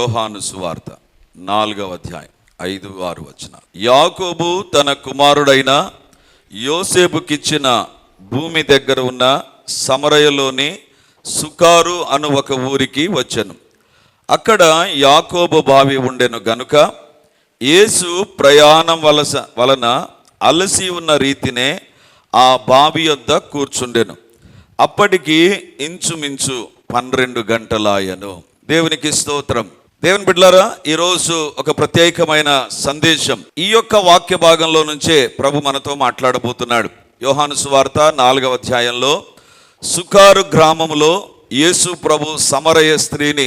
యోహాను సువార్త నాలుగవ అధ్యాయం ఐదు ఆరు వచ్చిన యాకోబు తన కుమారుడైన యోసేపుకిచ్చిన భూమి దగ్గర ఉన్న సమరయలోని సుకారు అను ఒక ఊరికి వచ్చాను. అక్కడ యాకోబు బావి ఉండెను గనుక యేసు ప్రయాణం వలస వలన అలసి ఉన్న రీతినే ఆ బావి యొద్ద కూర్చుండెను. అప్పటికి ఇంచుమించు పన్నెండు గంటలాయను. దేవునికి స్తోత్రం. దేవుని బిడ్లారా ఈరోజు ఒక ప్రత్యేకమైన సందేశం. ఈ యొక్క వాక్య భాగంలో నుంచే ప్రభు మనతో మాట్లాడబోతున్నాడు. యోహాను సువార్త నాలుగవ అధ్యాయంలో సుకారు గ్రామంలో యేసు ప్రభు సమరయ స్త్రీని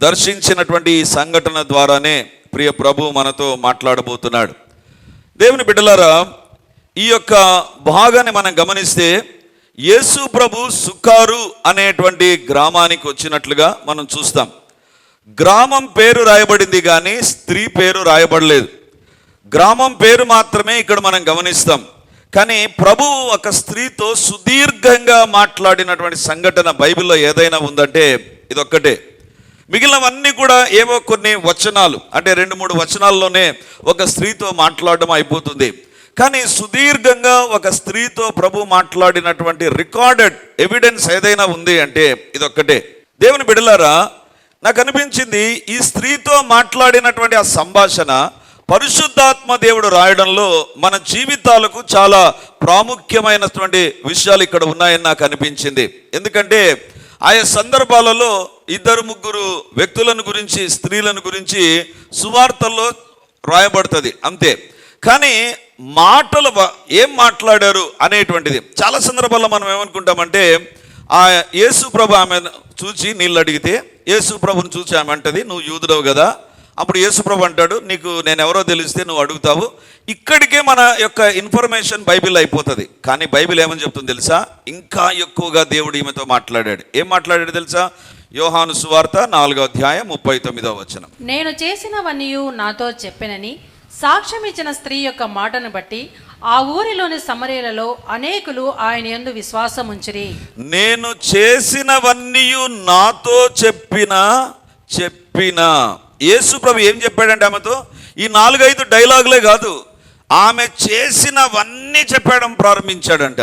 దర్శించినటువంటి ఈ సంఘటన ద్వారానే ప్రియ ప్రభు మనతో మాట్లాడబోతున్నాడు. దేవుని బిడ్డలారా ఈ యొక్క భాగాన్ని మనం గమనిస్తే యేసు ప్రభు సుకారు అనేటువంటి గ్రామానికి వచ్చినట్లుగా మనం చూస్తాం. గ్రామం పేరు రాయబడింది కానీ స్త్రీ పేరు రాయబడలేదు. గ్రామం పేరు మాత్రమే ఇక్కడ మనం గమనిస్తాం. కానీ ప్రభు ఒక స్త్రీతో సుదీర్ఘంగా మాట్లాడినటువంటి సంఘటన బైబిల్లో ఏదైనా ఉందంటే ఇదొక్కటే. మిగిలినవన్నీ కూడా ఏవో కొన్ని వచనాలు. అంటే రెండు మూడు వచనాల్లోనే ఒక స్త్రీతో మాట్లాడడం అయిపోతుంది. కానీ సుదీర్ఘంగా ఒక స్త్రీతో ప్రభు మాట్లాడినటువంటి రికార్డెడ్ ఎవిడెన్స్ ఏదైనా ఉంది అంటే ఇదొక్కటే. దేవుని బిడలారా నాకు అనిపించింది ఈ స్త్రీతో మాట్లాడినటువంటి ఆ సంభాషణ పరిశుద్ధాత్మ దేవుడు రాయడంలో మన జీవితాలకు చాలా ప్రాముఖ్యమైనటువంటి విషయాలు ఇక్కడ ఉన్నాయని నాకు అనిపించింది. ఎందుకంటే ఆయా సందర్భాలలో ఇద్దరు ముగ్గురు వ్యక్తులను గురించి స్త్రీలను గురించి సువార్తల్లో రాయబడుతుంది. అంతే. కానీ మాటలు ఏం మాట్లాడారు అనేటువంటిది. చాలా సందర్భాల్లో మనం ఏమనుకుంటామంటే ఆ యేసు ప్రభు ఆమె చూచి నీళ్ళు అడిగితే యేసు ప్రభుని చూసి ఆమె అంటది నువ్వు యూదుడవు కదా? అప్పుడు యేసు ప్రభు అంటాడు నీకు నేను ఎవరో తెలిస్తే నువ్వు అడుగుతావు. ఇక్కడికే మన యొక్క ఇన్ఫర్మేషన్ బైబిల్ అయిపోతుంది. కానీ బైబిల్ ఏమని చెప్తుంది తెలుసా? ఇంకా ఎక్కువగా దేవుడు ఈమెతో మాట్లాడాడు. ఏం మాట్లాడాడు తెలుసా? యోహాను సువార్త నాలుగో అధ్యాయం ముప్పై తొమ్మిదో వచనం. నేను చేసినవన్నీయు నాతో చెప్పినని సాక్ష్యం ఇచ్చిన స్త్రీ యొక్క మాటను బట్టి ఆ ఊరిలోని సమరీలలో అనేకులు ఆయన యందు విశ్వాసం ఉంచిరి నేను చేసినవన్నీ నాతో చెప్పిన చెప్పిన. యేసు ప్రభు ఏం చెప్పాడంటే ఆమెతో ఈ నాలుగైదు డైలాగులే కాదు ఆమె చేసినవన్నీ చెప్పడం ప్రారంభించాడంట.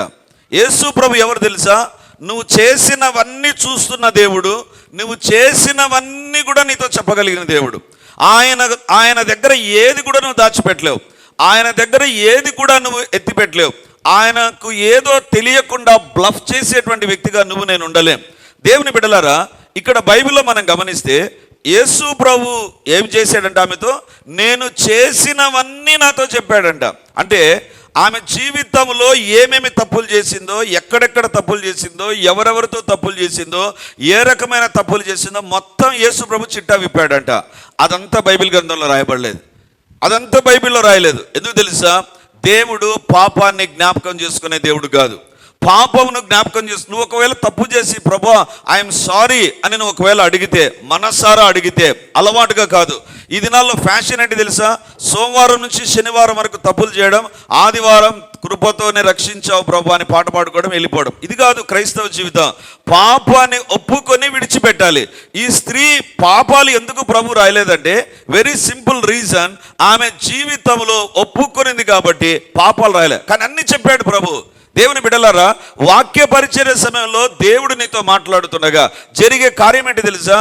యేసు ప్రభు ఎవరు తెలుసా? నువ్వు చేసినవన్నీ చూస్తున్న దేవుడు నువ్వు చేసినవన్నీ కూడా నీతో చెప్పగలిగిన దేవుడు. ఆయన ఆయన దగ్గర ఏది కూడా నువ్వు దాచిపెట్టలేవు. ఆయన దగ్గర ఏది కూడా నువ్వు ఎత్తిపెట్టలేవు. ఆయనకు ఏదో తెలియకుండా బ్లఫ్ చేసేటువంటి వ్యక్తిగా నువ్వు నేను ఉండలేం. దేవుని బిడలారా ఇక్కడ బైబిల్లో మనం గమనిస్తే యేసు ప్రభు ఏం చేశాడంట ఆమెతో? నేను చేసినవన్నీ నాతో చెప్పాడంట. అంటే ఆమె జీవితంలో ఏమేమి తప్పులు చేసిందో ఎక్కడెక్కడ తప్పులు చేసిందో ఎవరెవరితో తప్పులు చేసిందో ఏ రకమైన తప్పులు చేసిందో మొత్తం యేసు ప్రభు చిట్టా విప్పాడంట. అదంతా బైబిల్ గ్రంథంలో రాయబడలేదు. అదంతా బైబిల్లో రాయలేదు. ఎందుకు తెలుసా? దేవుడు పాపాన్ని జ్ఞాపకం చేసుకునే దేవుడు కాదు. పాపమును జ్ఞాపకం చేసి నువ్వు ఒకవేళ తప్పు చేసి ప్రభా ఐఎమ్ సారీ అని నువ్వు ఒకవేళ అడిగితే మనసారా అడిగితే అలవాటుగా కాదు. ఈ దినాల్లో ఫ్యాషన్ ఏంటి తెలుసా? సోమవారం నుంచి శనివారం వరకు తప్పులు చేయడం ఆదివారం కృపతోనే రక్షించావు ప్రభు అని పాట పాడుకోవడం వెళ్ళిపోవడం. ఇది కాదు క్రైస్తవ జీవితం. పాపాన్ని ఒప్పుకొని విడిచిపెట్టాలి. ఈ స్త్రీ పాపాలు ఎందుకు ప్రభు రాయలేదంటే వెరీ సింపుల్ రీజన్ ఆమె జీవితంలో ఒప్పుకొనింది కాబట్టి పాపాలు రాయలే. కానీ అన్ని చెప్పాడు ప్రభు. దేవుని బిడలారా వాక్య పరిచర్య సమయంలో దేవుడు నీతో మాట్లాడుతుండగా జరిగే కార్యం ఏంటి తెలుసా?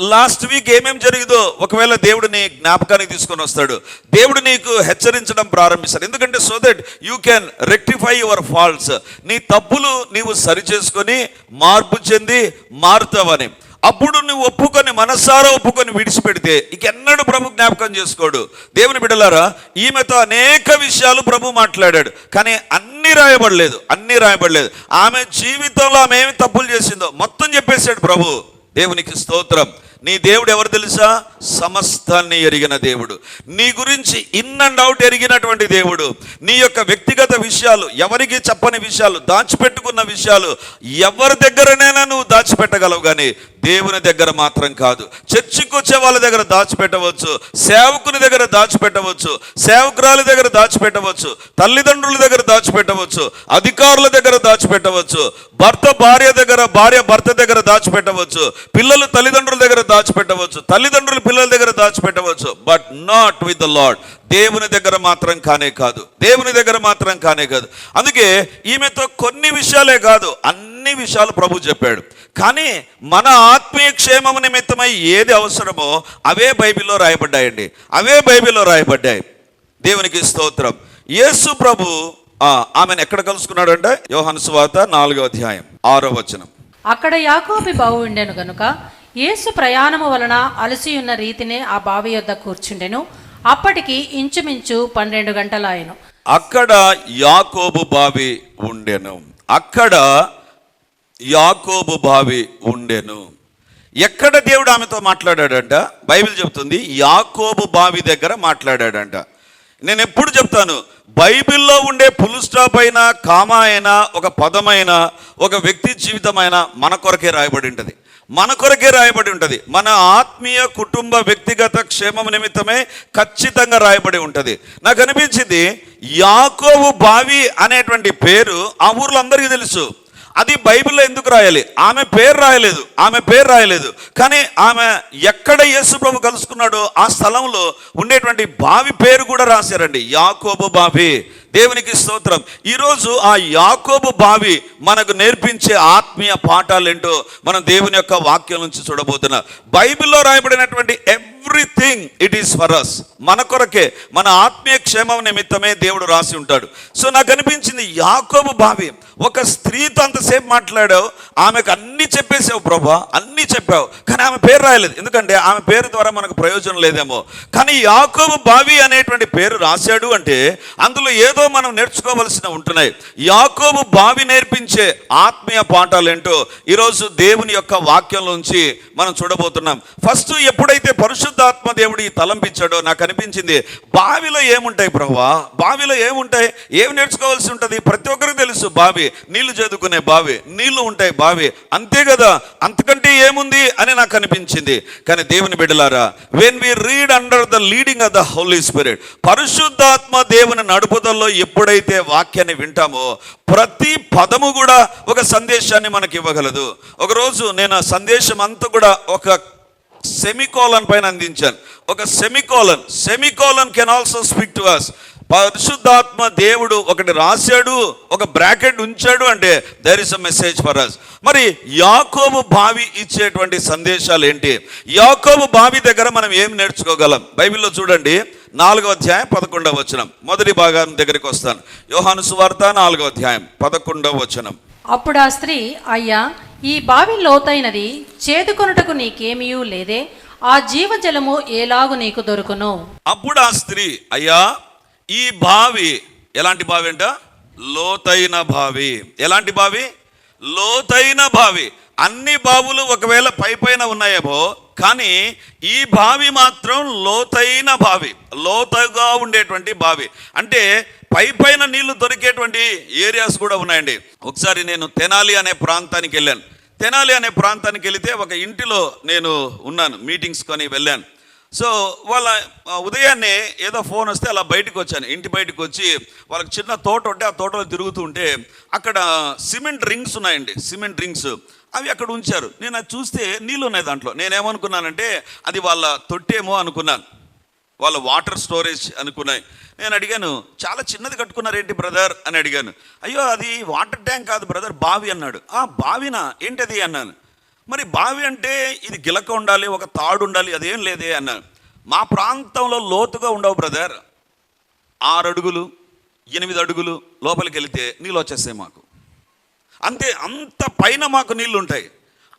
లాస్ట్ వీక్ ఏమేం జరిగిందో ఒకవేళ దేవుడు నీ జ్ఞాపకానికి తీసుకొని వస్తాడు. దేవుడు నీకు హెచ్చరించడం ప్రారంభిస్తాడు. ఎందుకంటే so that you can rectify your faults నీ తప్పులు నీవు సరిచేసుకొని మార్పు చెంది మారుతావని. అప్పుడు నువ్వు ఒప్పుకొని మనసారా ఒప్పుకొని విడిచిపెడితే ఇకెన్నడూ ప్రభు జ్ఞాపకం చేసుకోడు. దేవుని బిడ్డలారా ఈమెతో అనేక విషయాలు ప్రభు మాట్లాడాడు. కానీ అన్ని రాయబడలేదు అన్ని రాయబడలేదు. ఆమె జీవితంలో ఆమె ఏమి తప్పులు చేసిందో మొత్తం చెప్పేశాడు ప్రభు. దేవునికి స్తోత్రం. నీ దేవుడు ఎవరు తెలుసా? సమస్తాన్ని ఎరిగిన దేవుడు. నీ గురించి ఇన్ అండ్ అవుట్ ఎరిగినటువంటి దేవుడు. నీ యొక్క వ్యక్తిగత విషయాలు ఎవరికి చెప్పని విషయాలు దాచిపెట్టుకున్న విషయాలు ఎవరి దగ్గరనైనా నువ్వు దాచిపెట్టగలవు కానీ దేవుని దగ్గర మాత్రం కాదు. చర్చికి వచ్చే వాళ్ళ దగ్గర దాచిపెట్టవచ్చు సేవకుని దగ్గర దాచిపెట్టవచ్చు సేవకురాలి దగ్గర దాచిపెట్టవచ్చు తల్లిదండ్రుల దగ్గర దాచిపెట్టవచ్చు అధికారుల దగ్గర దాచిపెట్టవచ్చు భర్త భార్య దగ్గర భార్య భర్త దగ్గర దాచిపెట్టవచ్చు పిల్లలు తల్లిదండ్రుల దగ్గర దాచిపెట్టవచ్చు. తల్లిదండ్రులు పిల్లల దగ్గర దాచిపెట్టవచ్చు. But not with the lord దేవుని దగ్గర మాత్రం కానే కాదు. దేవుని దగ్గర మాత్రం కానే కాదు. అందుకే ఈమెతో కొన్ని విషయాలే కాదు. అన్ని విషయాలు ప్రభు చెప్పాడు. కానీ మన ఆత్మీయ క్షేమం నిమిత్తమై ఏది అవసరమో అవే బైబిల్లో రాయబడ్డాయండి. అవే బైబిల్లో రాయబడ్డాయి. దేవునికి స్తోత్రం. యేసు ప్రభు ఆమెను ఎక్కడ కలుసుకున్నాడు అంటే యోహాను సువార్త నాలుగో అధ్యాయం ఆరో వచనం. అక్కడ యాకోబి బావు గనుక యేసు ప్రయాణము వలన అలసి ఉన్న రీతినే ఆ బావి యొద్ద కూర్చుండెను. అప్పటికి ఇంచుమించు పన్నెండు గంటలాయను. అక్కడ యాకోబు బావి ఉండెను. అక్కడ యాకోబు బావి ఉండెను. ఎక్కడ దేవుడు ఆమెతో మాట్లాడాడంట? బైబిల్ చెబుతుంది యాకోబు బావి దగ్గర మాట్లాడాడంట. నేను ఎప్పుడు చెప్తాను బైబిల్లో ఉండే ఫుల్ స్టాప్ అయినా కామా అయినా ఒక పదమైన ఒక వ్యక్తి జీవితమైన మన కొరకే రాయబడి ఉంటుంది. మన కొరకే రాయబడి ఉంటుంది. మన ఆత్మీయ కుటుంబ వ్యక్తిగత క్షేమం నిమిత్తమే ఖచ్చితంగా రాయబడి ఉంటుంది. నాకు అనిపించింది యాకోబు బావి అనేటువంటి పేరు ఆ ఊర్లో అందరికీ తెలుసు. అది బైబిల్లో ఎందుకు రాయాలి? ఆమె పేరు రాయలేదు ఆమె పేరు రాయలేదు. కానీ ఆమె ఎక్కడ యేసు ప్రభు కలుసుకున్నాడో ఆ స్థలంలో ఉండేటువంటి బావి పేరు కూడా రాశారండి. యాకోబు బావి. దేవునికి స్తోత్రం. ఈరోజు ఆ యాకోబు బావి మనకు నేర్పించే ఆత్మీయ పాఠాలు ఏంటో మనం దేవుని యొక్క వాక్యం నుంచి చూడబోతున్నా. బైబిల్లో రాయబడినటువంటి everything it is for us మన కొరకే మన ఆత్మీయ క్షేమం నిమిత్తమే దేవుడు రాసి ఉంటాడు. సో నాకు అనిపించింది యాకోబు బావి. ఒక స్త్రీతో అంతసేపు మాట్లాడావు ఆమెకు అన్ని చెప్పేసావు ప్రభా అన్ని చెప్పావు. కానీ ఆమె పేరు రాయలేదు. ఎందుకంటే ఆమె పేరు ద్వారా మనకు ప్రయోజనం లేదేమో. కానీ యాకోబు బావి అనేటువంటి పేరు రాశాడు అంటే అందులో ఏదో మనం నేర్చుకోవలసిన ఉంటున్నాయి. యాకోబు బావి నేర్పించే ఆత్మీయ పాఠాలు ఏంటో ఈరోజు దేవుని యొక్క వాక్యంలోంచి మనం చూడబోతున్నాం. ఫస్ట్ ఎప్పుడైతే పరిశుద్ధాత్మ దేవుడు ఈ తలంపించాడో నాకు అనిపించింది బావిలో ఏముంటాయి ప్రభా బావిలో ఏముంటాయి? ఏమి నేర్చుకోవాల్సి ఉంటుంది? ప్రతి ఒక్కరికి తెలుసు బావి నీళ్ళు చేదుకునే బావి నీళ్ళు ఉంటాయి బావి. అంతే కదా? అంతకంటే ఏముంది అని నాకు అనిపించింది. కానీ దేవుని బిడ్డలారా when we read under the leading of the Holy Spirit పరిశుద్ధాత్మ దేవుని నడుపుదల్లో ఎప్పుడైతే వాక్యాన్ని వింటామో ప్రతి పదము కూడా ఒక సందేశాన్ని మనకి ఇవ్వగలదు. ఒకరోజు నేను ఆ సందేశం అంతా కూడా ఒక సెమికోలన్ పైన అందించాను. ఒక semicolon. Semicolon can also speak to us పరిశుద్ధాత్మ దేవుడు ఒకటి రాశాడు ఒక బ్రాకెట్ ఉంచాడు అంటే there is a message for us మరి యాకోబు బావి ఇచ్చేటువంటి సందేశాలు ఏంటి? యాకోబు బావి దగ్గర మనం ఏం నేర్చుకోగలం? బైబిల్లో చూడండి. నాలుగో అధ్యాయం పదకొండవ వచనం. మొదటి భాగం దగ్గరికి వస్తాను. యోహాను సువార్త నాలుగో అధ్యాయం పదకొండవ వచనం. అప్పుడు ఆ స్త్రీ అయ్యా ఈ బావి లోతైనది చేదుకొనుటకు నీకేమీయూ లేదే ఆ జీవజలము ఏలాగు నీకు దొరుకును? అప్పుడు ఆ స్త్రీ అయ్యా ఈ బావి ఎలాంటి బావి అంట? లోతైన బావి. ఎలాంటి బావి? లోతైన బావి. అన్ని బావులు ఒకవేళ పై పైన ఉన్నాయేమో కానీ ఈ బావి మాత్రం లోతైన బావి లోతుగా ఉండేటువంటి బావి. అంటే పై పైన నీళ్ళు దొరికేటువంటి ఏరియాస్ కూడా ఉన్నాయండి. ఒకసారి నేను తెనాలి అనే ప్రాంతానికి వెళ్ళాను. తెనాలి అనే ప్రాంతానికి వెళితే ఒక ఇంటిలో నేను ఉన్నాను మీటింగ్స్ కొని వెళ్ళాను. సో వాళ్ళ ఉదయాన్నే ఏదో ఫోన్ వస్తే అలా బయటకు వచ్చాను. ఇంటి బయటకు వచ్చి వాళ్ళకి చిన్న తోట ఉంటే ఆ తోటలో తిరుగుతూ ఉంటే అక్కడ సిమెంట్ రింగ్స్ ఉన్నాయండి సిమెంట్ రింగ్స్. అవి అక్కడ ఉంచారు. నేను అది చూస్తే నీళ్ళు ఉన్నాయి దాంట్లో. నేనేమనుకున్నానంటే అది వాళ్ళ తొట్టేమో అనుకున్నాను. వాళ్ళ వాటర్ స్టోరేజ్ అనుకున్నాయి. నేను అడిగాను చాలా చిన్నది కట్టుకున్నారేంటి బ్రదర్? అని అడిగాను. అయ్యో అది వాటర్ ట్యాంక్ కాదు బ్రదర్ బావి అన్నాడు. ఆ బావినా? ఏంటది? అన్నాను. మరి బావి అంటే ఇది గిలక ఉండాలి ఒక తాడు ఉండాలి అదేం లేదే అన్నాను. మా ప్రాంతంలో లోతుగా ఉండవు బ్రదర్. ఆరు అడుగులు ఎనిమిది అడుగులు లోపలికి వెళితే నీళ్ళు వచ్చేస్తాయి మాకు. అంతే అంత పైన మాకు నీళ్ళు ఉంటాయి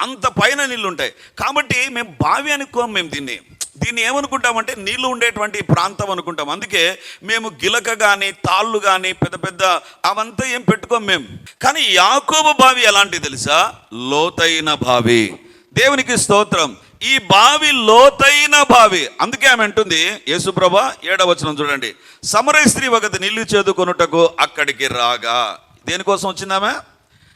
అంత పైన నీళ్ళు ఉంటాయి కాబట్టి మేము బావి అనుకోం మేము దీన్ని దీన్ని ఏమనుకుంటామంటే నీళ్ళు ఉండేటువంటి ప్రాంతం అనుకుంటాం. అందుకే మేము గిలక కానీ తాళ్ళు కానీ పెద్ద పెద్ద అవంతా ఏం పెట్టుకోం మేము కానీ యాకోబు బావి ఎలాంటి తెలుసా? లోతైన బావి. దేవునికి స్తోత్రం. ఈ బావి లోతైన బావి. అందుకే ఆమె అంటుంది యేసుప్రభ ఏడవచనం చూడండి. సమరయ స్త్రీ ఒకటి నీళ్ళు చేదుకొనుటకు అక్కడికి రాగా. దేనికోసం వచ్చిందామే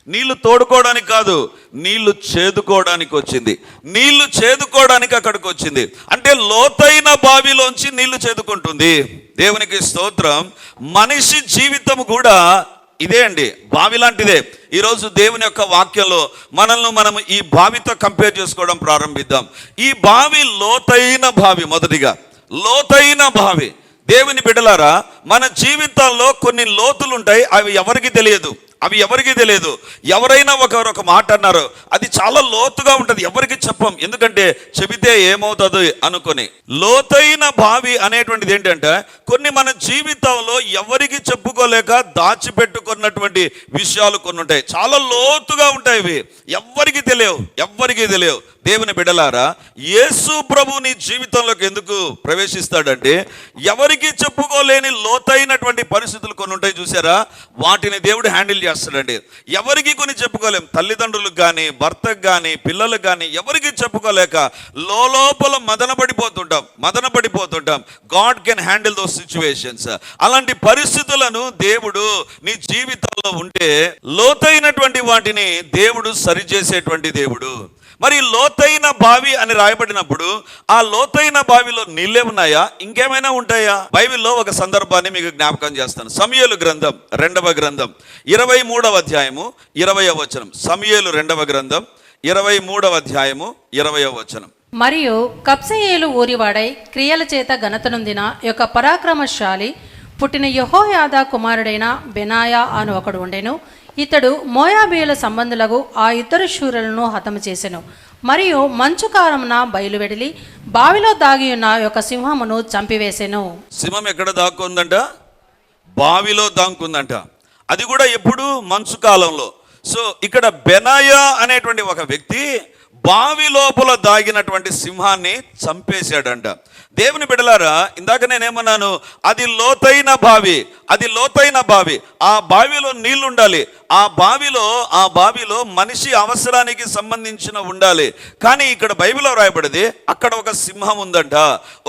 నీళ్ళు తోడుకోవడానికి కాదు నీళ్ళు చేదుకోవడానికి వచ్చింది. నీళ్ళు చేదుకోవడానికి అక్కడికి వచ్చింది. అంటే లోతైన బావిలోంచి నీళ్ళు చేదుకుంటుంది. దేవునికి స్తోత్రం. మనిషి జీవితం కూడా ఇదే అండి. బావి లాంటిదే. ఈరోజు దేవుని యొక్క వాక్యంలో మనల్ని మనం ఈ బావితో కంపేర్ చేసుకోవడం ప్రారంభిద్దాం. ఈ బావి లోతైన బావి మొదటిగా. లోతైన బావి. దేవుని బిడలారా మన జీవితాల్లో కొన్ని లోతులు ఉంటాయి అవి ఎవరికి తెలియదు. అవి ఎవరికీ తెలియదు ఎవరైనా ఒకరు ఒక మాట అన్నారు. అది చాలా లోతుగా ఉంటుంది. ఎవరికి చెప్పం. ఎందుకంటే చెబితే ఏమవుతుంది అనుకొని. లోతైన బావి అనేటువంటిది ఏంటంటే కొన్ని మన జీవితంలో ఎవరికి చెప్పుకోలేక దాచిపెట్టుకున్నటువంటి విషయాలు కొన్ని ఉంటాయి. చాలా లోతుగా ఉంటాయి ఇవి. ఎవరికి తెలియవు. ఎవరికీ తెలియవు. దేవుని బిడలారా యేసు ప్రభు నీ జీవితంలోకి ఎందుకు ప్రవేశిస్తాడంటే ఎవరికి చెప్పుకోలేని లోతైనటువంటి పరిస్థితులు కొన్ని ఉంటాయి చూసారా? వాటిని దేవుడు హ్యాండిల్ చేస్తాడండి. ఎవరికి కొన్ని చెప్పుకోలేం. తల్లిదండ్రులకు కానీ భర్తకు కానీ పిల్లలకు కానీ ఎవరికి చెప్పుకోలేక లోపల మదన పడిపోతుంటాం మదన పడిపోతుంటాం God can handle those situations. అలాంటి పరిస్థితులను దేవుడు నీ జీవితంలో ఉంటే లోతైనటువంటి వాటిని దేవుడు సరిచేసేటువంటి దేవుడు. మరి లోతైన బావి అని రాయబడినప్పుడు ఆ లోతైన బావిలో నీళ్ళే ఉన్నాయా? ఇంకేమైనా ఉంటాయా? బైబిల్లో ఒక సందర్భాన్ని మీకు జ్ఞాపకం చేస్తాను. సమయలు గ్రంథం రెండవ గ్రంథం ఇరవై మూడవ అధ్యాయము ఇరవై వచనం. సమయలు రెండవ గ్రంథం ఇరవై మూడవ అధ్యాయము ఇరవై వచనం. మరియు కప్సయేలు ఊరివాడై క్రియల చేత ఘనతనొందిన యొక్క పరాక్రమశాలి పుట్టిన యహోయాద కుమారుడైన బెనాయా అను ఒకడు ఉండెను. ఇతడు మోయాబీయుల సంబంధులకు ఆ ఇద్దరు శూరులను హతము చేసెను. మరియు మంచు కారమున బయలువెడిలి బావిలో దాగి ఉన్న యొక్క సింహమును చంపివేసెను. సింహం ఎక్కడ దాక్కుందంట? బావిలో దాక్కుందంట. అది కూడా ఎప్పుడు మంచు కాలంలో సో ఇక్కడ బెనాయా అనేటువంటి ఒక వ్యక్తి బావి లోపల దాగినటువంటి సింహాన్ని చంపేశాడంట. దేవుని బిడలారా ఇందాక నేనేమన్నాను అది లోతైన బావి అది లోతైన బావి. ఆ బావిలో నీళ్ళు ఉండాలి ఆ బావిలో ఆ బావిలో మనిషి అవసరానికి సంబంధించిన ఉండాలి. కానీ ఇక్కడ బైబిల్లో రాయబడింది అక్కడ ఒక సింహం ఉందంట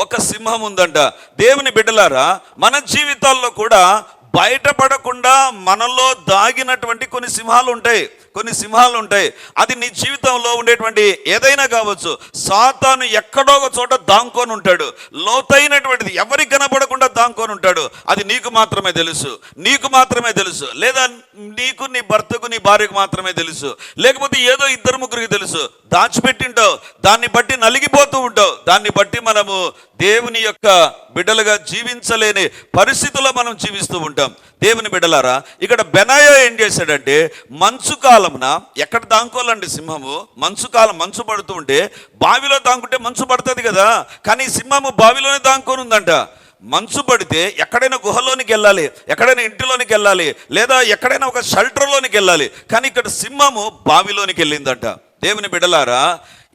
ఒక సింహం ఉందంట. దేవుని బిడ్డలారా మన జీవితాల్లో కూడా బయటపడకుండా మనలో దాగినటువంటి కొన్ని సింహాలు ఉంటాయి కొన్ని సింహాలు ఉంటాయి. అది నీ జీవితంలో ఉండేటువంటి ఏదైనా కావచ్చు. సాతాను ఎక్కడో ఒక చోట దాంకొని ఉంటాడు. లోతైనటువంటిది ఎవరికి కనపడకుండా దాంకొని ఉంటాడు. అది నీకు మాత్రమే తెలుసు. నీకు మాత్రమే తెలుసు. లేదా నీకు నీ భర్తకు నీ భార్యకు మాత్రమే తెలుసు. లేకపోతే ఏదో ఇద్దరు ముగ్గురికి తెలుసు. దాచిపెట్టింటావు. దాన్ని బట్టి నలిగిపోతూ ఉంటావు. దాన్ని బట్టి మనము దేవుని యొక్క బిడ్డలుగా జీవించలేని పరిస్థితుల్లో మనం జీవిస్తూ ఉంటాం. దేవుని బిడ్డలారా ఇక్కడ బెనాయ ఏం చేశాడంటే మంచు కాలమున ఎక్కడ దాంకోవాలండి సింహము? మంచు కాలం మంచు పడుతూ ఉంటే బావిలో దాంకుంటే మంచు పడుతుంది కదా కానీ సింహము బావిలోనే దాంకోనుందంట ఉందంట. మంచు పడితే ఎక్కడైనా గుహలోనికి వెళ్ళాలి ఎక్కడైనా ఇంటిలోనికి వెళ్ళాలి లేదా ఎక్కడైనా ఒక షెల్టర్లోనికి వెళ్ళాలి కానీ ఇక్కడ సింహము బావిలోనికి వెళ్ళిందంట. దేవుని బిడలారా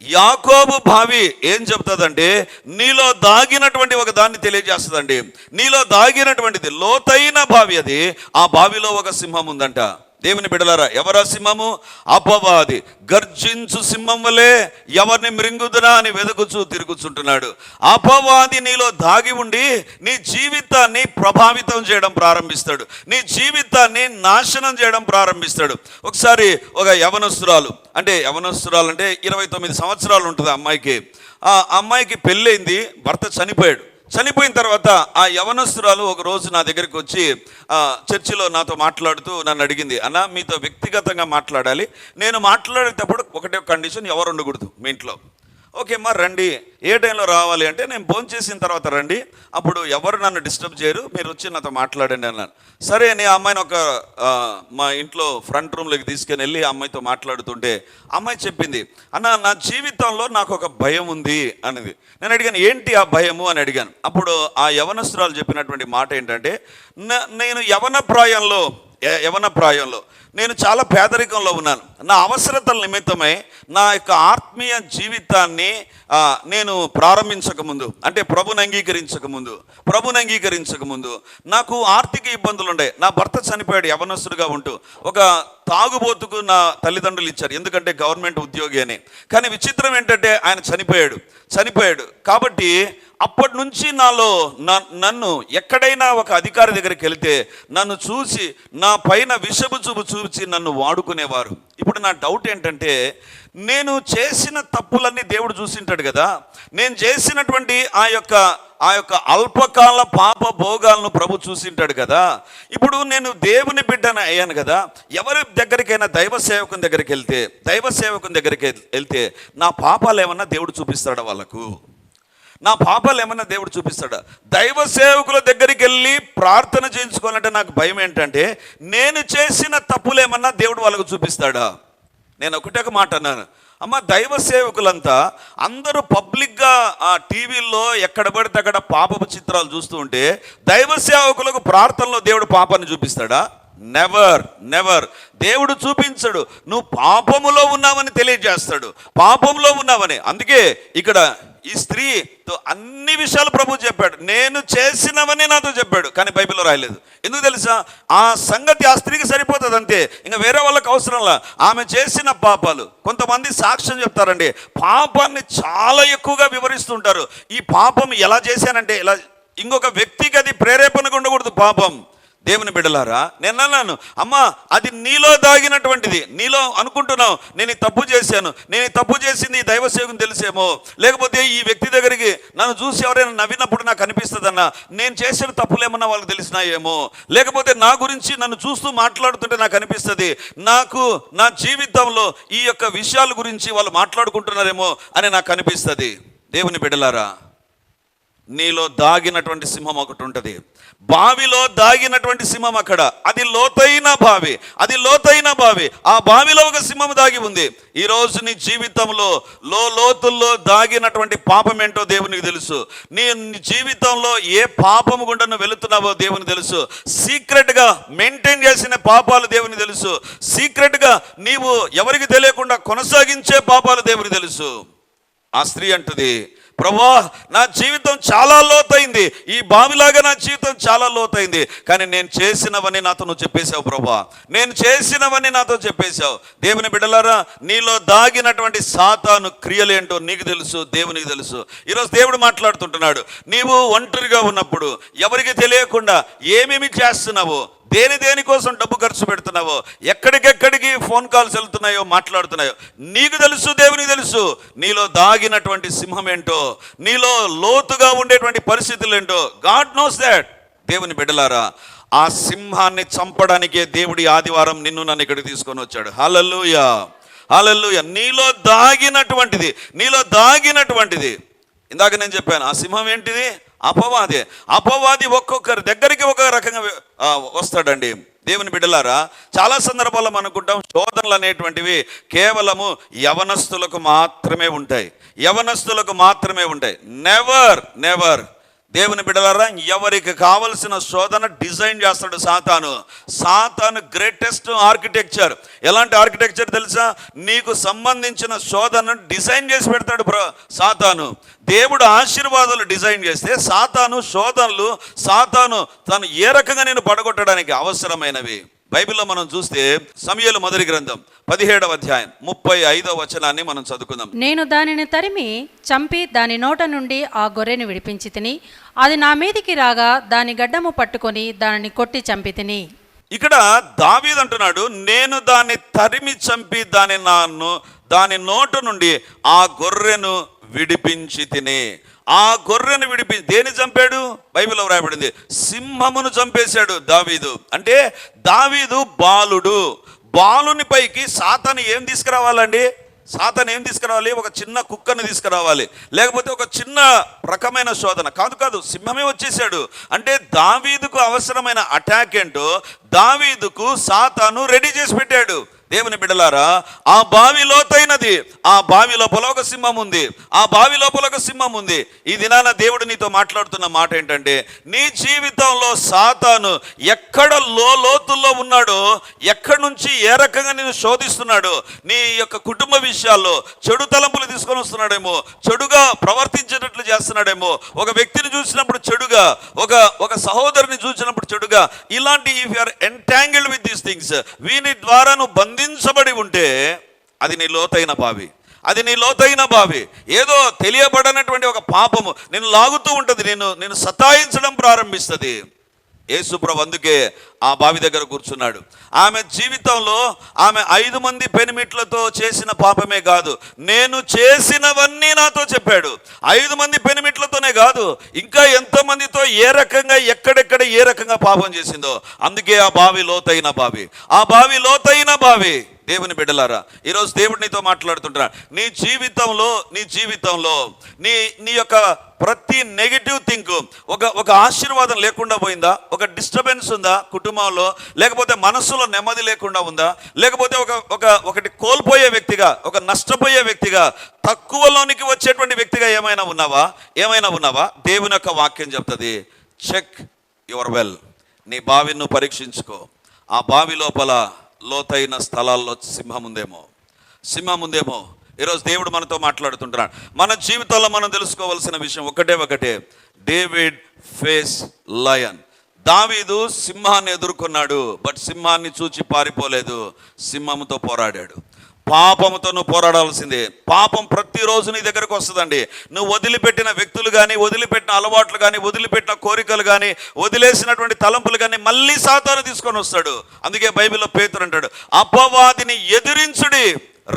యాకోబు భావి ఏం చెప్తుందంటే నీలో దాగినటువంటి ఒక దాన్ని తెలియజేస్తుందండి. నీలో దాగినటువంటిది లోతైన బావి అది. ఆ బావిలో ఒక సింహం ఉందంట. దేవుని బిడలారా ఎవరా సింహము? అపవాది గర్జించు సింహం వలే ఎవరిని మృంగుదురా అని వెతుకుచూ తిరుగుచుంటున్నాడు. అపవాది నీలో దాగి ఉండి నీ జీవితాన్ని ప్రభావితం చేయడం ప్రారంభిస్తాడు. నీ జీవితాన్ని నాశనం చేయడం ప్రారంభిస్తాడు. ఒకసారి ఒక యవనస్తురాలు అంటే యవనస్తురాలు అంటే ఇరవై తొమ్మిది సంవత్సరాలు ఉంటుంది అమ్మాయికి. ఆ అమ్మాయికి పెళ్ళైంది భర్త చనిపోయాడు. చనిపోయిన తర్వాత ఆ యవనస్తురాలు ఒక రోజు నా దగ్గరికి వచ్చి చర్చిలో నాతో మాట్లాడుతూ నన్ను అడిగింది అన్న మీతో వ్యక్తిగతంగా మాట్లాడాలి. నేను మాట్లాడేటప్పుడు ఒకటే కండిషన్ ఎవరు ఉండకూడదు మీ ఇంట్లో. ఓకే మరి రండి. ఏ టైంలో రావాలి అంటే నేను ఫోన్ చేసిన తర్వాత రండి. అప్పుడు ఎవరు నన్ను డిస్టర్బ్ చేయరు. మీరు వచ్చి నాతో మాట్లాడండి అన్నాను సరే నేను ఆ అమ్మాయిని ఒక మా ఇంట్లో ఫ్రంట్ రూమ్లోకి తీసుకుని వెళ్ళి ఆ అమ్మాయితో మాట్లాడుతుంటే అమ్మాయి చెప్పింది అన్న నా జీవితంలో నాకు ఒక భయం ఉంది అనేది నేను అడిగాను ఏంటి ఆ భయము? అని అడిగాను. అప్పుడు ఆ యవనస్తురాలు చెప్పినటువంటి మాట ఏంటంటే నేను యవన ప్రాయంలో యవన ప్రాయంలో. నేను చాలా పేదరికంలో ఉన్నాను. నా అవసరతల నిమిత్తమై నా యొక్క ఆత్మీయ జీవితాన్ని నేను ప్రారంభించక ముందు అంటే ప్రభుని అంగీకరించక ముందు ప్రభుని అంగీకరించక ముందు నాకు ఆర్థిక ఇబ్బందులు ఉండే నా భర్త చనిపోయాడు యవనస్తుడిగా ఉంటూ. ఒక తాగుబోతుకు నా తల్లిదండ్రులు ఇచ్చారు. ఎందుకంటే గవర్నమెంట్ ఉద్యోగి అని. కానీ విచిత్రం ఏంటంటే ఆయన చనిపోయాడు. చనిపోయాడు. కాబట్టి అప్పటి నుంచి నాలో నన్ను ఎక్కడైనా ఒక అధికారి దగ్గరికి వెళితే నన్ను చూసి నా పైన విషపు చూపు చూసి నన్ను వాడుకునేవారు. ఇప్పుడు నా డౌట్ ఏంటంటే నేను చేసిన తప్పులన్నీ దేవుడు చూసింటాడు కదా. నేను చేసినటువంటి ఆ యొక్క ఆ యొక్క అల్పకాల పాప భోగాలను ప్రభు చూసింటాడు కదా. ఇప్పుడు నేను దేవుని బిడ్డను అయ్యాను కదా. ఎవరి దగ్గరికైనా దైవ సేవకుని దగ్గరికి వెళ్తే దైవ సేవకుని దగ్గరికి వెళ్తే నా పాపాలు ఏమన్నా దేవుడు చూపిస్తాడా వాళ్ళకు? నా పాపాలు ఏమన్నా దేవుడు చూపిస్తాడా? దైవ సేవకుల దగ్గరికి వెళ్ళి ప్రార్థన చేయించుకోవాలంటే నాకు భయం ఏంటంటే నేను చేసిన తప్పులు ఏమన్నా దేవుడు వాళ్ళకు చూపిస్తాడా? నేను ఒకటే ఒక మాట అన్నాను. అమ్మ దైవ సేవకులంతా అందరూ పబ్లిక్గా ఆ టీవీల్లో ఎక్కడ పడితే అక్కడ పాపపు చిత్రాలు చూస్తూ ఉంటే దైవ సేవకులకు ప్రార్థనలో దేవుడు పాపాన్ని చూపిస్తాడా? నెవర్ నెవర్ దేవుడు చూపించడు. నువ్వు పాపములో ఉన్నావని తెలియజేస్తాడు. పాపంలో ఉన్నావని. అందుకే ఇక్కడ ఈ స్త్రీతో అన్ని విషయాలు ప్రభు చెప్పాడు. నేను చేసినవని నాతో చెప్పాడు కానీ బైబిల్లో రాయలేదు. ఎందుకు తెలుసా? ఆ సంగతి ఆ స్త్రీకి సరిపోతుంది అంతే. ఇంకా వేరే వాళ్ళకి అవసరంలా ఆమె చేసిన పాపాలు కొంతమంది సాక్ష్యం చెప్తారండి. పాపాన్ని చాలా ఎక్కువగా వివరిస్తుంటారు. ఈ పాపం ఎలా చేశానంటే ఇలా ఇంకొక వ్యక్తికి అది ప్రేరేపణగా ఉండకూడదు పాపం. దేవుని బిడ్డలారా నేను అన్నాను అమ్మా అది నీలో దాగినటువంటిది. నీలో అనుకుంటున్నావు నేను తప్పు చేశాను నేను తప్పు చేసింది దైవ సేవకుని తెలిసేమో. లేకపోతే ఈ వ్యక్తి దగ్గరికి నన్ను చూసి ఎవరైనా నవ్వినప్పుడు నాకు అనిపిస్తుందన్న నేను చేసిన తప్పులేమన్నా వాళ్ళకి తెలిసినాయేమో. లేకపోతే నా గురించి నన్ను చూస్తూ మాట్లాడుతుంటే నాకు అనిపిస్తుంది నాకు నా జీవితంలో ఈ యొక్క విషయాల గురించి వాళ్ళు మాట్లాడుకుంటున్నారేమో అని నాకు అనిపిస్తుంది. దేవుని బిడ్డలారా నీలో దాగినటువంటి సింహం ఒకటి ఉంటుంది. బావిలో దాగినటువంటి సింహం అక్కడ. అది లోతైన బావి. అది లోతైన బావి. ఆ బావిలో ఒక సింహం దాగి ఉంది. ఈ రోజు నీ జీవితంలో లో లోతుల్లో దాగినటువంటి పాపం ఏంటో దేవునికి తెలుసు. నీ నీ జీవితంలో ఏ పాపము గుండా నువ్వు వెళుతున్నావో దేవుని తెలుసు. సీక్రెట్గా మెయింటైన్ చేసిన పాపాలు దేవుని తెలుసు. సీక్రెట్గా నీవు ఎవరికి తెలియకుండా కొనసాగించే పాపాలు దేవునికి తెలుసు. ఆ స్త్రీ అంటది ప్రభా నా జీవితం చాలా లోతైంది. ఈ బావిలాగా నా జీవితం చాలా లోతైంది. కానీ నేను చేసినవని నాతో నువ్వు చెప్పేశావు ప్రభా. నేను చేసినవని నాతో చెప్పేశావు. దేవుని బిడ్డలారా నీలో దాగినటువంటి సాతాను క్రియలేంటో నీకు తెలుసు దేవునికి తెలుసు. ఈరోజు దేవుడు మాట్లాడుతుంటున్నాడు. నీవు ఒంటరిగా ఉన్నప్పుడు ఎవరికి తెలియకుండా ఏమేమి చేస్తున్నావో దేని దేనికోసం డబ్బు ఖర్చు పెడుతున్నావో ఎక్కడికెక్కడికి ఫోన్ కాల్స్ వెళ్తున్నాయో మాట్లాడుతున్నాయో నీకు తెలుసు దేవునికి తెలుసు. నీలో దాగినటువంటి సింహం ఏంటో నీలో లోతుగా ఉండేటువంటి పరిస్థితులు ఏంటో గాడ్ నోస్ దాట్ దేవుని బిడ్డలారా ఆ సింహాన్ని చంపడానికే దేవుడి ఆదివారం నిన్ను నన్ను ఇక్కడికి తీసుకొని వచ్చాడు. హలల్లుయా హల్లెలూయా నీలో దాగినటువంటిది నీలో దాగినటువంటిది. ఇందాక నేను చెప్పాను ఆ సింహం ఏంటిది? అపవాది అపవాది ఒక్కొక్కరి దగ్గరికి ఒక రకంగా వస్తాడండి. దేవుని బిడ్డలారా చాలా సందర్భాల్లో అనుకుంటాం శోధనలు అనేటువంటివి కేవలము యవనస్తులకు మాత్రమే ఉంటాయి. యవనస్తులకు మాత్రమే ఉంటాయి. నెవర్ నెవర్ దేవుని బిడ్డలారా ఎవరికి కావలసిన శోధన డిజైన్ చేస్తాడు సాతాను. సాతాను గ్రేటెస్ట్ ఆర్కిటెక్చర్ ఎలాంటి ఆర్కిటెక్చర్ తెలుసా? నీకు సంబంధించిన శోధనను డిజైన్ చేసి పెడతాడు బ్రో సాతాను. దేవుడు ఆశీర్వాదాలు డిజైన్ చేస్తే సాతాను శోధనలు సాతాను తను ఏ రకంగా నేను పడగొట్టడానికి అవసరమైనవి? బైబిల్లో మనం చూస్తే సమయలు మొదటి గ్రంథం పదిహేడవ అధ్యాయం ముప్పై ఐదవ వచనాన్ని మనం చదువుకుందాం. నేను దానిని తరిమి చంపి దాని నోట నుండి ఆ గొర్రెను విడిపించి తిని అది నా మీదికి రాగా దాని గడ్డము పట్టుకొని దానిని కొట్టి చంపి తిని. ఇక్కడ దావీద్ అంటున్నాడు నేను దాన్ని తరిమి చంపి దాని నాన్ను దాని నోటు నుండి ఆ గొర్రెను విడిపించి తిని. ఆ గొర్రెను విడిపి దేని చంపాడు? బైబిల్లో వ్రాయబడింది. సింహమును చంపేశాడు దావీదు. అంటే దావీదు బాలుడు. బాలుని పైకి సాతాను ఏం తీసుకురావాలండి? సాతాను ఏం తీసుకురావాలి? ఒక చిన్న కుక్కను తీసుకురావాలి. లేకపోతే ఒక చిన్న రకమైన శోధన. కాదు కాదు సింహమే వచ్చేసాడు. అంటే దావీదుకు అవసరమైన అటాక్ ఏంటో దావీదుకు సాతాను రెడీ చేసి పెట్టాడు. దేవుని బిడలారా ఆ బావి లోతైనది ఆ బావి లోపల ఒక సింహం ఉంది ఆ బావి లోపల ఒక సింహం ఉంది. ఈ దినాన దేవుడు నీతో మాట్లాడుతున్న మాట ఏంటంటే నీ జీవితంలో సాతాను ఎక్కడ లో లోతుల్లో ఉన్నాడో ఎక్కడి నుంచి ఏ రకంగా నేను శోధిస్తున్నాడు నీ యొక్క కుటుంబ విషయాల్లో చెడు తలంపులు తీసుకొని వస్తున్నాడేమో చెడుగా ప్రవర్తించేటట్లు చేస్తున్నాడేమో ఒక వ్యక్తిని చూసినప్పుడు చెడుగా ఒక ఒక సహోదరుని చూసినప్పుడు చెడుగా ఇలాంటి if are entangled with these things వీని ద్వారా నువ్వు బంధించబడి ఉంటే అది నీ లోతైన బావి. అది నీ లోతైన బావి. ఏదో తెలియబడనటువంటి ఒక పాపము. నేను లాగుతూ ఉంటుంది. నేను నేను సతాయించడం ప్రారంభిస్తుంది. యేసుప్రభు అందుకే ఆ బావి దగ్గర కూర్చున్నాడు. ఆమె జీవితంలో ఆమె ఐదు మంది పెనిమిట్లతో చేసిన పాపమే కాదు నేను చేసినవన్నీ నాతో చెప్పాడు. ఐదు మంది పెనిమిట్లతోనే కాదు ఇంకా ఎంతమందితో ఏ రకంగా ఎక్కడెక్కడ ఏ రకంగా పాపం చేసిందో అందుకే ఆ బావి లోతైన బావి. ఆ బావి లోతైన బావి. దేవుని బిడ్డలారా ఈరోజు దేవుడు నీతో మాట్లాడుతుంటారా నీ జీవితంలో నీ జీవితంలో నీ నీ యొక్క ప్రతి నెగిటివ్ థింక్ ఒక ఒక ఆశీర్వాదం లేకుండా పోయిందా? ఒక డిస్టర్బెన్స్ ఉందా కుటుంబంలో? లేకపోతే మనస్సులో నెమ్మది లేకుండా ఉందా? లేకపోతే ఒక ఒక ఒకటి కోల్పోయే వ్యక్తిగా ఒక నష్టపోయే వ్యక్తిగా తక్కువలోనికి వచ్చేటువంటి వ్యక్తిగా ఏమైనా ఉన్నావా? ఏమైనా ఉన్నావా? దేవుని యొక్క వాక్యం చెప్తుంది చెక్ యువర్ వెల్ నీ బావిని పరీక్షించుకో. ఆ బావి లోపల లోతైన స్థలాల్లో సింహం ఉందేమో సింహం ఉందేమో ఈరోజు దేవుడు మనతో మాట్లాడుతుంటున్నాడు. మన జీవితంలో మనం తెలుసుకోవాల్సిన విషయం ఒకటే ఒకటే. David face lion. దావీదు సింహాన్ని ఎదుర్కొన్నాడు బట్ సింహాన్ని చూచి పారిపోలేదు. సింహంతో పోరాడాడు. పాపముతో నువ్వు పోరాడాల్సిందే. పాపం ప్రతిరోజు నీ దగ్గరకు వస్తుందండి. నువ్వు వదిలిపెట్టిన వ్యక్తులు కానీ వదిలిపెట్టిన అలవాట్లు కానీ వదిలిపెట్టిన కోరికలు కానీ వదిలేసినటువంటి తలంపులు కానీ మళ్ళీ సాతాను తీసుకొని వస్తాడు. అందుకే బైబిల్లో పేతురు అంటాడు అపవాదిని ఎదిరించుడి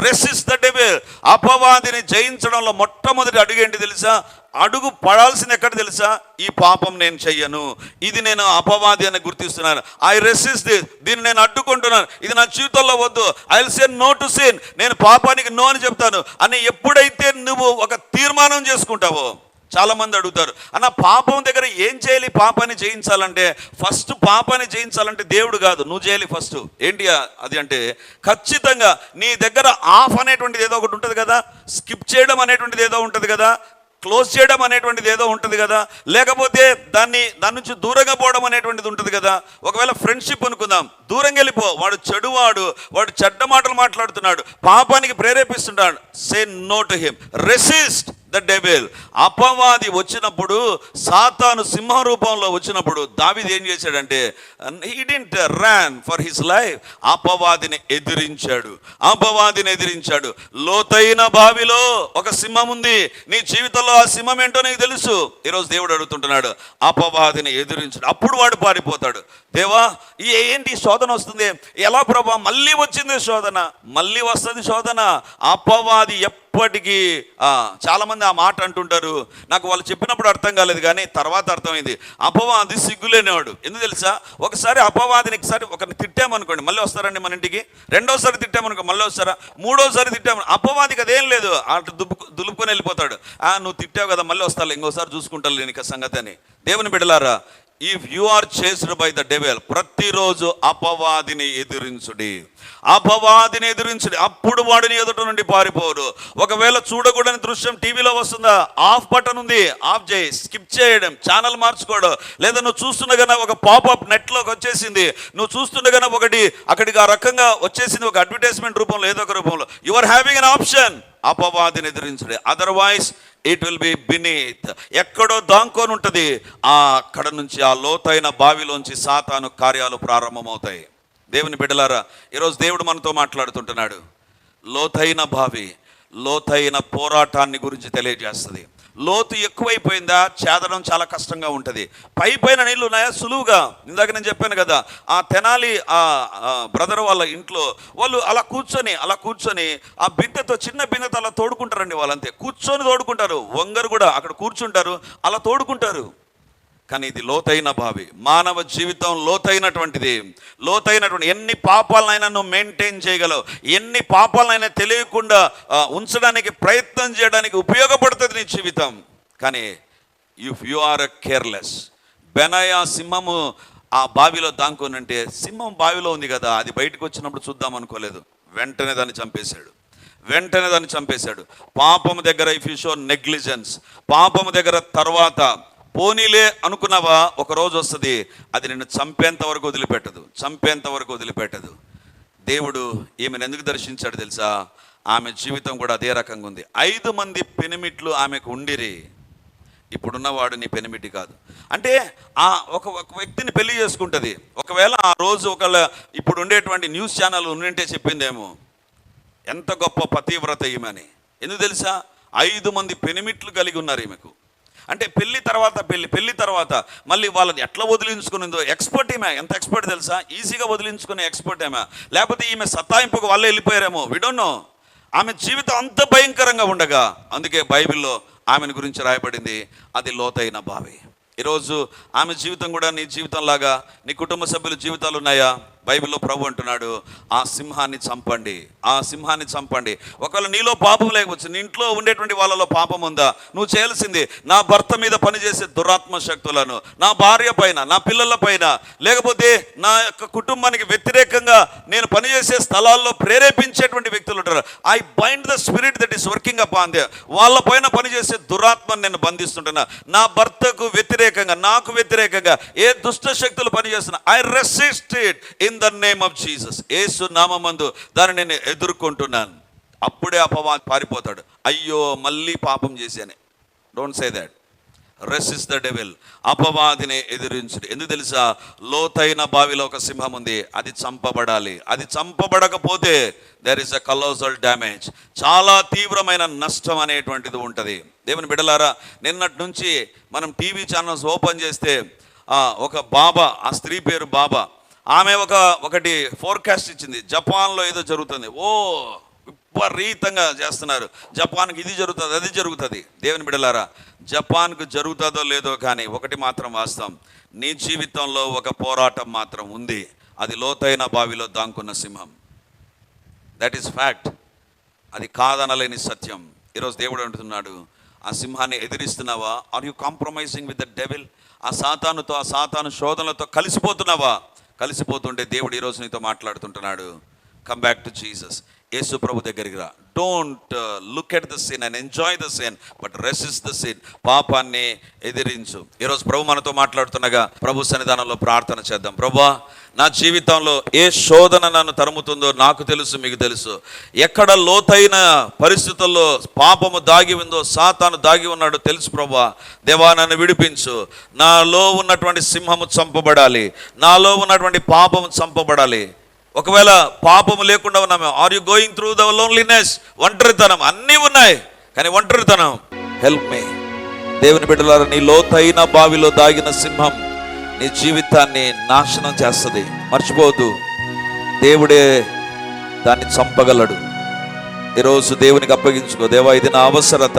రెసిస్ ద డెవిల్ అపవాదిని జయించడంలో మొట్టమొదటి అడుగు ఏంటి తెలుసా? అడుగు పడాల్సింది ఎక్కడ తెలుసా? ఈ పాపం నేను చెయ్యను. ఇది నేను అపవాది అని గుర్తిస్తున్నాను. ఐ రెసిస్ దిస్ దీన్ని నేను అడ్డుకుంటున్నాను. ఇది నా జీవితంలో వద్దు. I sin say no to sin నేను పాపానికి నో అని చెప్తాను. అని ఎప్పుడైతే నువ్వు ఒక తీర్మానం చేసుకుంటావో చాలామంది అడుగుతారు అన్న పాపం దగ్గర ఏం చేయాలి? పాపాన్ని జయించాలంటే ఫస్ట్ పాపాన్ని జయించాలంటే దేవుడు కాదు. నువ్వు చేయాలి ఫస్ట్ ఏంటి అది అంటే ఖచ్చితంగా నీ దగ్గర ఆఫ్ అనేటువంటిది ఏదో ఒకటి ఉంటుంది కదా? స్కిప్ చేయడం అనేటువంటిది ఏదో ఉంటుంది కదా? క్లోజ్ చేయడం అనేటువంటిది ఏదో ఉంటుంది కదా. లేకపోతే దాన్ని దాని నుంచి దూరంగా పోవడం అనేటువంటిది ఉంటుంది కదా. ఒకవేళ ఫ్రెండ్షిప్ అనుకుందాం. దూరంగా వెళ్ళిపో. వాడు చెడువాడు వాడు చెడ్డ మాటలు మాట్లాడుతున్నాడు. పాపానికి ప్రేరేపిస్తున్నాడు say no to him resist the devil అపవాది వచ్చినప్పుడు సాతాను సింహ రూపంలో వచ్చినప్పుడు దావిది ఏం చేశాడంటే he didn't run for his life అపవాదిని ఎదిరించాడు. అపవాదిని ఎదిరించాడు. లోతైన బావిలో ఒక సింహం ఉంది. నీ జీవితంలో ఆ సింహం ఏంటో నీకు తెలుసు. ఈరోజు దేవుడు అడుగుతుంటున్నాడు. అపవాదిని ఎదిరించాడు. అప్పుడు వాడు పారిపోతాడు. దేవా ఈ ఏంటి శోధన వస్తుంది? ఎలా ప్రభా మళ్ళీ వచ్చింది శోధన? మళ్ళీ వస్తుంది శోధన. అపవాది ఎప్పటికీ చాలామంది ఆ మాట అంటుంటారు. నాకు వాళ్ళు చెప్పినప్పుడు అర్థం కాలేదు కానీ తర్వాత అర్థమైంది. అపవాది సిగ్గులేనివాడు. ఎందుకు తెలుసా? ఒకసారి అపవాదిని ఒకసారి ఒకరిని తిట్టామనుకోండి మళ్ళీ వస్తారండి మన ఇంటికి? రెండోసారి తిట్టామనుకో మళ్ళీ వస్తారా? మూడోసారి తిట్టాము. అపవాదికి అదేం లేదు. అటు దుబ్బు దులుపుకొని వెళ్ళిపోతాడు. ఆ నువ్వు తిట్టావు కదా మళ్ళీ వస్తాను ఇంకోసారి చూసుకుంటాను నేను ఇక సంగతి అని. దేవుని బిడ్డలారా if you are chased by the devil ప్రతిరోజు అపవాదిని ఎదిరించుడి. అపవాదిని ఎదిరించుడి. అప్పుడు వాడిని ఎదుట నుండి పారిపోరు ఒకవేళ చూడకూడని దృశ్యం టీవీలో వస్తుందా? ఆఫ్ బటన్ ఉంది. ఆఫ్ చేయి. స్కిప్ చేయడం. ఛానల్ మార్చుకోవడం. లేదా నువ్వు చూస్తుండగానే ఒక పాపప్ నెట్లోకి వచ్చేసింది. నువ్వు చూస్తుండగానే ఒకటి అక్కడికి ఆ రకంగా వచ్చేసింది. ఒక అడ్వర్టైజ్మెంట్ రూపంలో ఏదో ఒక రూపంలో. You are having an option అపవాదిని ఎదిరించుడి. Otherwise it will be beneath ఎక్కడో దాంకొని ఉంటుంది. ఆ అక్కడ నుంచి ఆ లోతైన బావిలోంచి సాతాను కార్యాలు ప్రారంభమవుతాయి. దేవుని బిడ్డలారా ఈరోజు దేవుడు మనతో మాట్లాడుతుంటున్నాడు. లోతైన బావి లోతైన పోరాటాన్ని గురించి తెలియజేస్తుంది. లోతు ఎక్కువైపోయిందా? చేదడం చాలా కష్టంగా ఉంటుంది. పై పైన నీళ్ళు ఉన్నాయా? సులువుగా. ఇందాక నేను చెప్పాను కదా ఆ తెనాలి ఆ బ్రదర్ వాళ్ళ ఇంట్లో వాళ్ళు అలా కూర్చొని అలా కూర్చొని ఆ బిందెతో చిన్న బిందెతో అలా తోడుకుంటారండి వాళ్ళంతే. కూర్చొని తోడుకుంటారు. వంగరు కూడా అక్కడ కూర్చుంటారు అలా తోడుకుంటారు. కానీ ఇది లోతైన బావి. మానవ జీవితం లోతైనటువంటిది. లోతైనటువంటి ఎన్ని పాపాలనైనా నువ్వు మెయింటైన్ చేయగలవు. ఎన్ని పాపాలనైనా తెలియకుండా ఉంచడానికి ప్రయత్నం చేయడానికి ఉపయోగపడుతుంది నీ జీవితం. కానీ ఇఫ్ యు ఆర్ కేర్లెస్ బెనయ సింహము ఆ బావిలో దాంకొని అంటే సింహం బావిలో ఉంది కదా అది బయటకు వచ్చినప్పుడు చూద్దాం అనుకోలేదు. వెంటనే దాన్ని చంపేశాడు. వెంటనే దాన్ని చంపేశాడు. పాపము దగ్గర ఇఫ్ యూ షో నెగ్లిజెన్స్ పాపము దగ్గర తర్వాత పోనీలే అనుకున్నావా ఒకరోజు వస్తుంది అది నిన్ను చంపేంత వరకు వదిలిపెట్టదు చంపేంత వరకు వదిలిపెట్టదు. దేవుడు ఈమెను ఎందుకు దర్శించాడు తెలుసా? ఆమె జీవితం కూడా అదే రకంగా ఉంది. ఐదు మంది పెనిమిట్లు ఆమెకు ఉండిరి. ఇప్పుడున్నవాడు నీ పెనిమిటి కాదు. అంటే ఆ ఒక ఒక వ్యక్తిని పెళ్ళి చేసుకుంటుంది. ఒకవేళ ఆ రోజు ఒకళ్ళ ఇప్పుడు ఉండేటువంటి న్యూస్ ఛానల్ ఉండింటే చెప్పిందేమో. ఎంత గొప్ప పతివ్రత ఈమె అని ఎందుకు తెలుసా? ఐదు మంది పెనిమిట్లు కలిగి ఉన్నారు ఈమెకు. అంటే పెళ్ళి తర్వాత పెళ్ళి పెళ్ళి తర్వాత మళ్ళీ వాళ్ళని ఎట్లా వదిలించుకునిందో ఎక్స్పర్ట్ ఈమె. ఎంత ఎక్స్పర్ట్ తెలుసా? ఈజీగా వదిలించుకునే ఎక్స్పర్ట్ ఏమే లేకపోతే ఈమె సతాయింపుకు వాళ్ళే వెళ్ళిపోయారేమో. విడోన్నో ఆమె జీవితం అంత భయంకరంగా ఉండగా అందుకే బైబిల్లో ఆమెను గురించి రాయబడింది అది లోతైన బావి. ఈరోజు ఆమె జీవితం కూడా నీ జీవితంలాగా నీ కుటుంబ సభ్యుల జీవితాలు ఉన్నాయా? బైబిల్లో ప్రభు అంటున్నాడు ఆ సింహాన్ని చంపండి ఆ సింహాన్ని చంపండి. ఒకవేళ నీలో పాపం లేకపోవచ్చు నీ ఇంట్లో ఉండేటువంటి వాళ్ళలో పాపం ఉందా? నువ్వు చేయాల్సింది నా భర్త మీద పనిచేసే దురాత్మ శక్తులను నా భార్య పైన నా పిల్లల పైన లేకపోతే నా యొక్క కుటుంబానికి వ్యతిరేకంగా నేను పనిచేసే స్థలాల్లో ప్రేరేపించేటువంటి వ్యక్తులు ఉంటారు. I bind the spirit that is working upon they వాళ్ళ పైన పనిచేసే దురాత్మను నేను బంధిస్తుంటున్నా. నా భర్తకు వ్యతిరేకంగా నాకు వ్యతిరేకంగా ఏ దుష్ట శక్తులు పనిచేస్తున్నా I resist it in the name of Jesus ఏసు నామందు దాన్ని నేను ఎదుర్కొంటున్నాను. అప్పుడే అపవా పారిపోతాడు. అయ్యో మళ్ళీ పాపం చేశాను. Don't say that resist the devil అపవాదిని ఎదిరించుడు. ఎందుకు తెలుసా? లోతైన బావిలో ఒక సింహం ఉంది. అది చంపబడాలి. అది చంపబడకపోతే there is a colossal damage చాలా తీవ్రమైన నష్టం అనేటువంటిది ఉంటుంది. దేవుని బిడలారా నిన్నటి నుంచి మనం టీవీ ఛానల్స్ ఓపెన్ చేస్తే ఒక బాబా ఆ స్త్రీ పేరు బాబా. ఆమె ఒక ఒకటి ఫోర్కాస్ట్ ఇచ్చింది. జపాన్లో ఏదో జరుగుతుంది. ఓ విపరీతంగా చేస్తున్నారు. జపాన్కి ఇది జరుగుతుంది అది జరుగుతుంది. దేవుని బిడలారా జపాన్కు జరుగుతుందో లేదో కానీ ఒకటి మాత్రం వాస్తవం. నీ జీవితంలో ఒక పోరాటం మాత్రం ఉంది. అది లోతైన బావిలో దాంకున్న సింహం. దట్ ఈస్ ఫ్యాక్ట్ అది కాదనలేని సత్యం. ఈరోజు దేవుడు అంటున్నాడు ఆ సింహాన్ని ఎదిరిస్తున్నావా? Are you compromising with the devil ఆ సాతానుతో ఆ సాతాను శోధనలతో కలిసిపోతున్నావా? కలిసిపోతుంటే దేవుడు ఈరోజు నీతో మాట్లాడుతుంటున్నాడు. కమ్ బ్యాక్ టు జీసస్ యేసు ప్రభు దగ్గరికి రా. Don't look at the sin and enjoy the sin but resist the sin పాపాన్ని ఎదిరించు. ఈరోజు ప్రభు మనతో మాట్లాడుతుండగా ప్రభు సన్నిధానంలో ప్రార్థన చేద్దాం. ప్రభా నా జీవితంలో ఏ శోధన నన్ను తరుముతుందో నాకు తెలుసు మీకు తెలుసు. ఎక్కడ లోతైన పరిస్థితుల్లో పాపము దాగి ఉందో సాతాను దాగి ఉన్నాడో తెలుసు ప్రభా. దేవా నన్ను విడిపించు. నాలో ఉన్నటువంటి సింహము చంపబడాలి. నాలో ఉన్నటువంటి పాపము చంపబడాలి. ఒకవేళ పాపము లేకుండా ఉన్నాము are you going through the loneliness ఒంటరితనం అన్నీ ఉన్నాయి. కానీ ఒంటరితనం హెల్ప్ మీ దేవుని బిడ్డలారా నీ లోతైన బావిలో దాగిన సింహం నీ జీవితాన్ని నాశనం చేస్తుంది. మర్చిపోవద్దు. దేవుడే దాన్ని చంపగలడు. ఈరోజు దేవునికి అప్పగించుకో. దేవా ఇది నా అవసరత.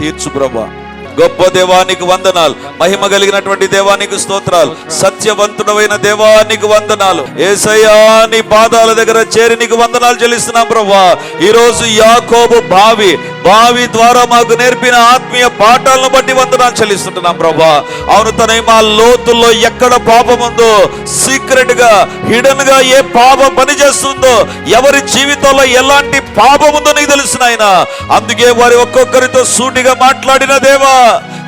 తీర్చు ప్రభా. గొప్ప దేవానికి వందనాలు. మహిమ కలిగినటువంటి దేవానికి స్తోత్రాలు. సత్యవంతుడమైన దేవానికి వందనాలు. ఏసయ్యా నీ పాదాల దగ్గర చేరి నీకు వందనాలు చెల్లిస్తున్నాం ప్రభా ఈరోజు యాకోబు బావి బావి ద్వారా మాకు నేర్పిన ఆత్మీయ పాఠాలను బట్టి వందనాలు చెల్లిస్తుంటున్నాం ప్రభా అవును తన మా లోతుల్లో ఎక్కడ పాపం ఉందో సీక్రెట్గా హిడెన్గా ఏ పాపం పని చేస్తుందో ఎవరి జీవితంలో ఎలాంటి పాపం ఉందో నీకు తెలుసు నాయన. అందుకే వారి ఒక్కొక్కరితో సూటిగా మాట్లాడిన దేవా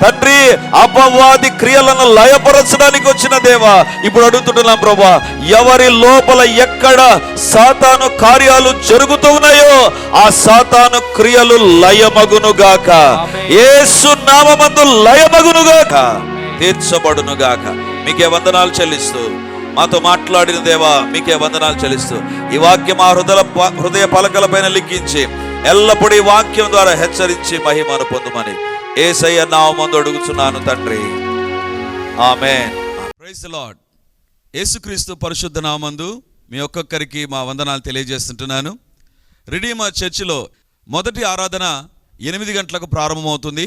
తండ్రి అపవాది క్రియలను లయపరచడానికి వచ్చిన దేవా ఇప్పుడు అడుగుతుంటున్నాం ప్రభా ఎవరి లోపల ఎక్కడ సాతాను కార్యాలు జరుగుతూ ఉన్నాయో ఆ సాతాను క్రియలు లయమగునుగాక యేసు నామమందు లయమగునుగాక తీర్చబడునుగాక మీకే వందనాలు చెల్లిస్తూ మాతో మాట్లాడిన దేవా మీకే వందనాలు చెల్లిస్తూ ఈ వాక్యం మా హృదయ హృదయ పలకలపైన లిఖించి ఎల్లప్పుడూ ఈ వాక్యం ద్వారా హెచ్చరించి మహిమను పొందుమని ఏసయ్య నామందు అడుగుతున్నాను తండ్రి. ఆమె ప్రైజ్ లార్డ్ యేసుక్రీస్తు పరిశుద్ధ నామందు మీ ఒక్కొక్కరికి మా వందనాలు తెలియజేస్తుంటున్నాను. రిడీమర్ చర్చిలో మొదటి ఆరాధన ఎనిమిది గంటలకు ప్రారంభమవుతుంది.